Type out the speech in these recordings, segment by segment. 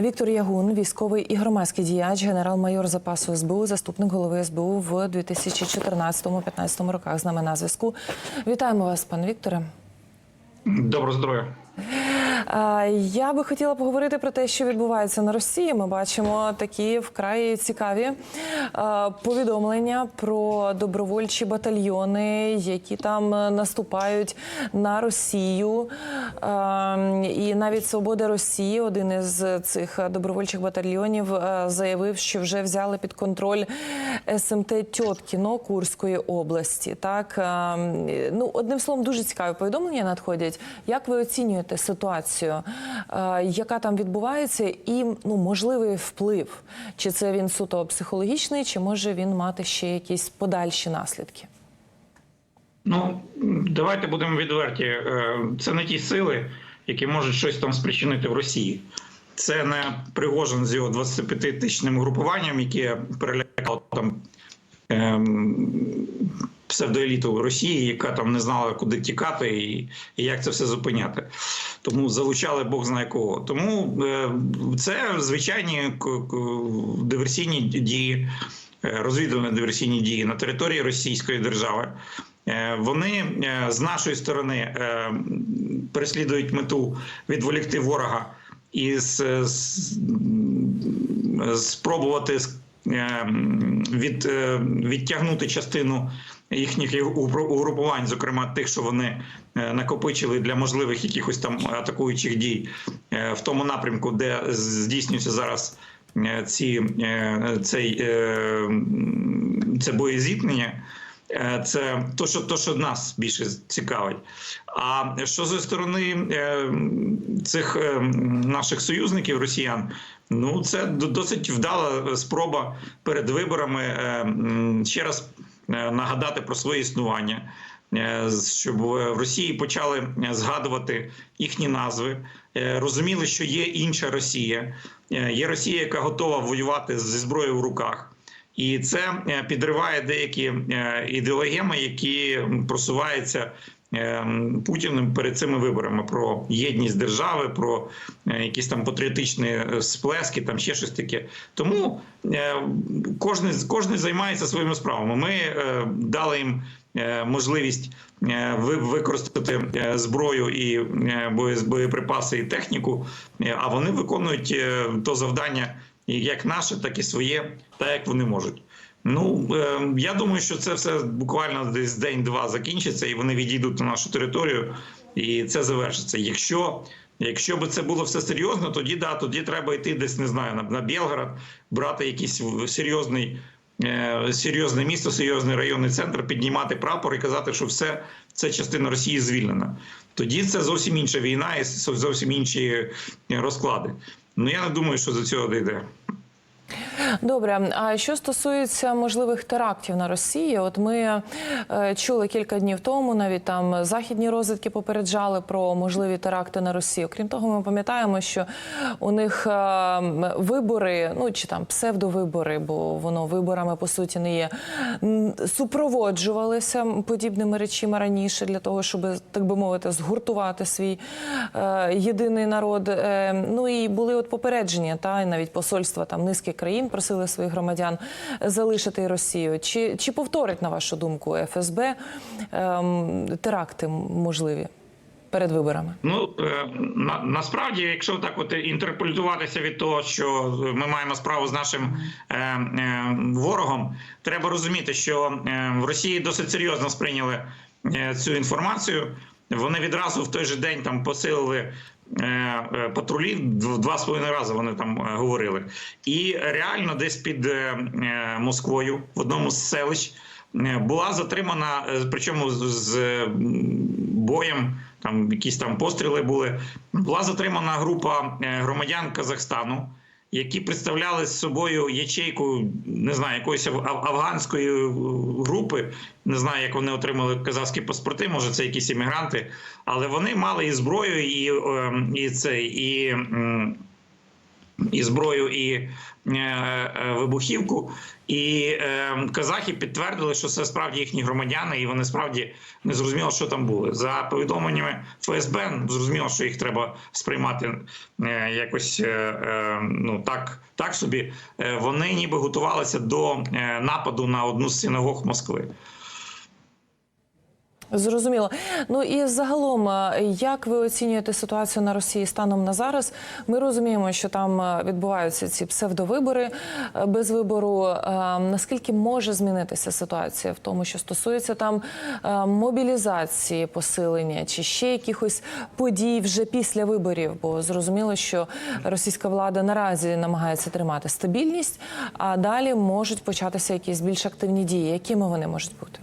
Віктор Ягун, військовий і громадський діяч, генерал-майор запасу СБУ, заступник голови СБУ в 2014-2015 роках. З нами на зв'язку. Вітаємо вас, пане Вікторе. Доброго здоров'я. Я би хотіла поговорити про те, що відбувається на Росії. Ми бачимо такі вкрай цікаві повідомлення про добровольчі батальйони, які там наступають на Росію. І навіть Свобода Росії, один із цих добровольчих батальйонів, заявив, що вже взяли під контроль СМТ Тьоткіно Курської області. Так ну одним словом, дуже цікаві повідомлення надходять. Як ви оцінюєте ситуацію, е, яка там відбувається, і ну можливий вплив? Чи це він суто психологічний, чи може він мати ще якісь подальші наслідки? Ну давайте будемо відверті. Е, Це не ті сили, які можуть щось там спричинити в Росії. Це не Пригожин з його 25-тисячним групуванням, яке перелякало там ем, псевдоеліту Росії, яка там не знала, куди тікати і, і як це все зупиняти. Тому залучали Бог знає кого. Тому е, це звичайні диверсійні дії, е, розвідувальні диверсійні дії на території Російської держави. Е, Вони з нашої сторони переслідують мету відволікти ворога і спробувати від, е, відтягнути частину їхніх угрупувань, зокрема тих, що вони е, накопичили для можливих якихось там атакуючих дій е, в тому напрямку, де здійснюється зараз ці, цей, це боєзіткнення. Е, Це то, що то, що нас більше цікавить. А що зі сторони е, цих е, наших союзників, росіян, ну це досить вдала спроба перед виборами ще раз нагадати про своє існування. Щоб в Росії почали згадувати їхні назви, розуміли, що є інша Росія, є Росія, яка готова воювати зі зброєю в руках. І це е, підриває деякі е, ідеологеми, які просуваються е, Путіним перед цими виборами про єдність держави, про якісь там патріотичні сплески, там ще щось таке. Тому кожен, кожен займається своїми справами. Ми дали їм можливість ви- використати зброю і боє- боєприпаси і техніку, а вони виконують то завдання як наше, так і своє, так як вони можуть. Ну е, я думаю, що це все буквально десь день-два закінчиться, і вони відійдуть на нашу територію, і це завершиться. Якщо якщо би це було все серйозно, тоді да, тоді треба йти десь не знаю на, на Білгород, брати якийсь серйозний. е, Серйозне місто, серйозний районний центр, піднімати прапор і казати, що все це частина Росії звільнена. Тоді це зовсім інша війна і зовсім інші розклади. Ну я не думаю, що до цього дійде. Добре, а що стосується можливих терактів на Росії, от ми е, чули кілька днів тому, навіть там західні розвідки попереджали про можливі теракти на Росію. Крім того, ми пам'ятаємо, що у них е, вибори, ну чи там псевдовибори, бо воно виборами по суті не є, супроводжувалися подібними речами раніше для того, щоб так би мовити, згуртувати свій е, єдиний народ. Ну і були от попередження, та навіть посольства там низки країн просили своїх громадян залишити Росію. Чи, чи повторить на вашу думку ФСБ ем, теракти можливі перед виборами? Ну е, на, насправді, якщо так от інтерпретуватися від того, що ми маємо справу з нашим е, е, ворогом, треба розуміти, що е, в Росії досить серйозно сприйняли е, цю інформацію. Вони відразу в той же день там посилили е, е, в два з половиною рази. Вони там е, говорили, і реально десь під Москвою в одному з селищ була затримана, причому з, боєм. Там якісь там постріли були. Була затримана група громадян Казахстану, які представляли з собою ячейку, не знаю, якоїсь аф- аф- афганської е, групи. Не знаю, як вони отримали казахські паспорти. Може, це якісь іммігранти, але вони мали і зброю, і, цей. і це і. І зброю, і е, е, вибухівку. І е, казахи підтвердили, що це справді їхні громадяни, і вони справді не зрозуміли, що там були. За повідомленнями ФСБ, зрозуміло, що їх треба сприймати якось ну так, так собі. Вони ніби готувалися до нападу на одну з синагог Москви. Зрозуміло. Ну і загалом, е, як ви оцінюєте ситуацію на Росії станом на зараз? Ми розуміємо, що там е, відбуваються ці псевдовибори е, без вибору. Наскільки може змінитися ситуація в тому, що стосується там мобілізації, посилення чи ще якихось подій вже після виборів? Бо зрозуміло, що російська влада наразі намагається тримати стабільність, а далі можуть початися якісь більш активні дії. Якими вони можуть бути?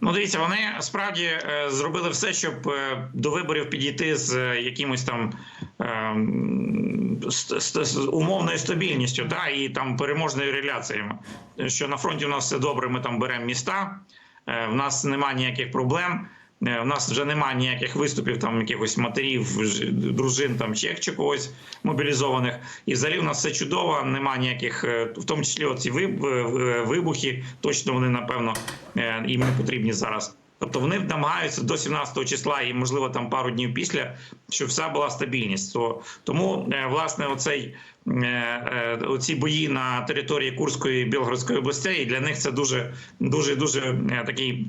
Ну, дивіться, вони справді е, зробили все, щоб е, до виборів підійти з е, якимось там ем, з, з умовною стабільністю, да, і там переможною реляціями. Що на фронті у нас все добре, ми там беремо міста, в нас немає ніяких проблем. Е, В нас вже немає ніяких виступів, там якихось матерів, дружин там чи, чи когось мобілізованих. І взагалі у нас все чудово, немає ніяких, е, в тому числі оці вибухи. Точно вони напевно е, їм не потрібні зараз. Тобто вони намагаються до 17 числа і можливо там пару днів після, щоб вся була стабільність. То тому е, власне оцей е, е, оці бої на території Курської і Білгородської областей для них це дуже дуже дуже такий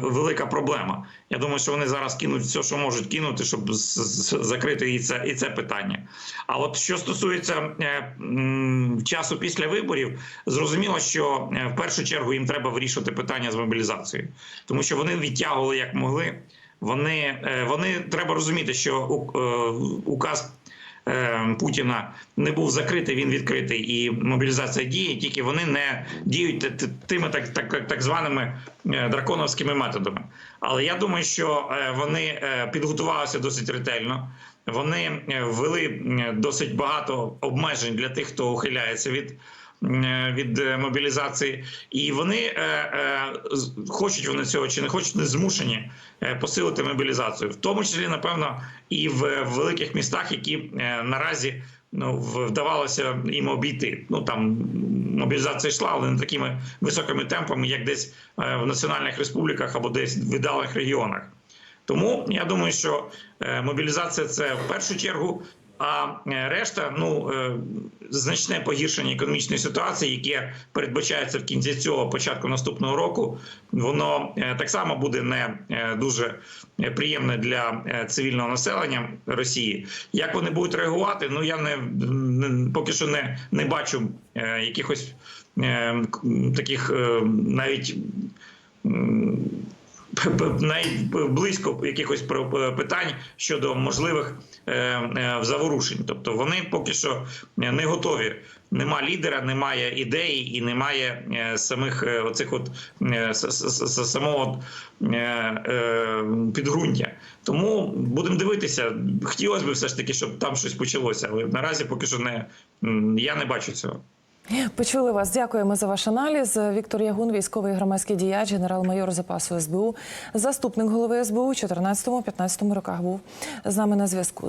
велика проблема. Я думаю, що вони зараз кинуть все, що можуть кинути, щоб закрити і це і це питання. А от що стосується часу після виборів, зрозуміло, що в першу чергу їм треба вирішувати питання з мобілізацією, тому що вони відтягували як могли. Вони, е, вони треба розуміти, що е, указ е, Путіна не був закритий, він відкритий, і мобілізація діє, тільки вони не діють тими так, так, так званими драконовськими методами. Але я думаю, що вони підготувалися досить ретельно. Вони ввели досить багато обмежень для тих, хто ухиляється від. Е, Від е, мобілізації, і вони е, хочуть вони цього чи не хочуть, не змушені посилити мобілізацію, в тому числі, напевно, і в, великих містах, які наразі ну, вдавалося їм обійти. Ну там мобілізація йшла, але не такими високими темпами, як десь в національних республіках або десь в віддалих регіонах. Тому я думаю, що мобілізація це в першу чергу. А е, решта, ну е, значне погіршення економічної ситуації, яке передбачається в кінці цього початку наступного року, воно е, так само буде не дуже приємне для цивільного населення Росії. Як вони будуть реагувати? Ну я не, поки що не, не бачу якихось таких навіть. Близько якихось про- питань щодо можливих е, е, заворушень. Тобто вони поки що не готові. Нема лідера, немає ідеї і немає е, самих е, оцих от е, самого е, е, підґрунтя. Тому будемо дивитися. Хотілося б все ж таки, щоб там щось почалося, але наразі поки що не я не бачу цього. Почули вас. Дякуємо за ваш аналіз. Віктор Ягун, військовий громадський діяч, генерал-майор запасу СБУ, заступник голови СБУ у 14-15 роках був з нами на зв'язку.